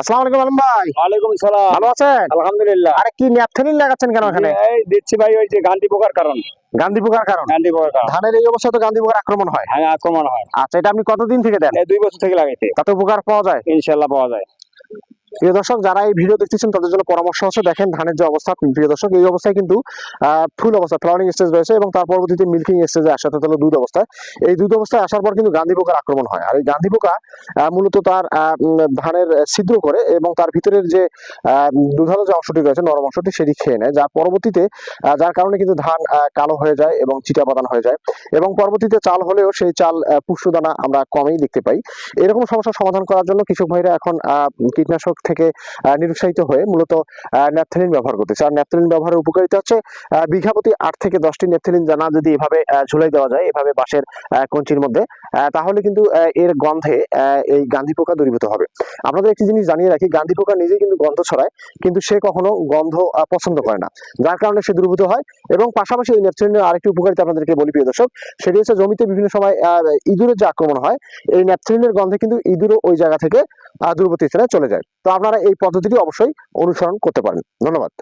আসসালামু আলাইকুম আলম ভাই। ওয়ালাইকুম সালাম ভালো আছেন? আলহামদুলিল্লাহ। আরে কি ন্যাপথেলিন লাগাচ্ছেন কেন এখানে? এই দিচ্ছি ভাই ওই যে গান্ধী পোকার কারণ। গান্ধী পোকার কারণ? গান্ধী পোকার কারণ। ধানের এই অবস্থায় তো গান্ধী পোকার আক্রমণ হয়। হ্যাঁ আক্রমণ হয়। আচ্ছা এটা আপনি কতদিন থেকে দেন? এই দুই বছর থেকে লাগাইছে। তাতে উপকার পাওয়া যায়? ইনশাল্লাহ পাওয়া যায়। প্রিয় দর্শক, যারা এই ভিডিও দেখতেছেন, তাদের জন্য পরামর্শ হচ্ছে দেখেন ধানের যে অবস্থা, প্রিয় দর্শক, এই অবস্থায় কিন্তু ফুল অবস্থা ফ্লাওয়ারিং স্টেজ রয়েছে এবং তার পরবর্তীতে মিল্কিং স্টেজে আসাতে হলো দুধ অবস্থায় এই দুধ অবস্থায় আসার পর কিন্তু গান্ধী পোকার আক্রমণ হয়। আর এই গান্ধী পোকা মূলত তার ধানের ছিদ্র করে এবং তার ভিতরের যে দুধালো যে অংশটি রয়েছে, নরম অংশটি সেটি খেয়ে নেয়, যার পরবর্তীতে যার কারণে কিন্তু ধান কালো হয়ে যায় এবং চিটা বাদান হয়ে যায়। এবং পরবর্তীতে চাল হলেও সেই চাল পুষ্যদানা আমরা কমেই দেখতে পাই। এরকম সমস্যার সমাধান করার জন্য কৃষক ভাইরা এখন কীটনাশক থেকে নিরুৎসাহিত হয়ে মূলত ন্যাপথেলিন ব্যবহার করতেছে আর ন্যাপথেলিন ব্যবহারের উপকারিতা হচ্ছে বিঘা প্রতি আট থেকে দশটি ন্যাপথেলিন জানা যদি এভাবে ঝুলাই দেওয়া যায়, এভাবে বাঁশের কঞ্চির মধ্যে তাহলে কিন্তু এর গন্ধে এই গান্ধী পোকা দূরীভূত হবে। আপনাদের একটি জিনিস জানিয়ে রাখি, গান্ধী পোকা নিজেই কিন্তু গন্ধ ছড়ায়, কিন্তু সে কখনো গন্ধ পছন্দ করে না। যার কারণে সে দূরীভূত হয় এবং পাশাপাশি এই ন্যাপথেলিনের আরেকটি উপকারিতা আপনাদেরকে বলি, প্রিয় দর্শক, সেটি হচ্ছে জমিতে বিভিন্ন সময় ইঁদুরের যে আক্রমণ হয়, এই ন্যাপথেলিনের গন্ধে কিন্তু ইঁদুরও ওই জায়গা থেকে স্থানে চলে যায়। তো আপনারা এই পদ্ধতিটি অবশ্যই অনুসরণ করতে পারেন। ধন্যবাদ।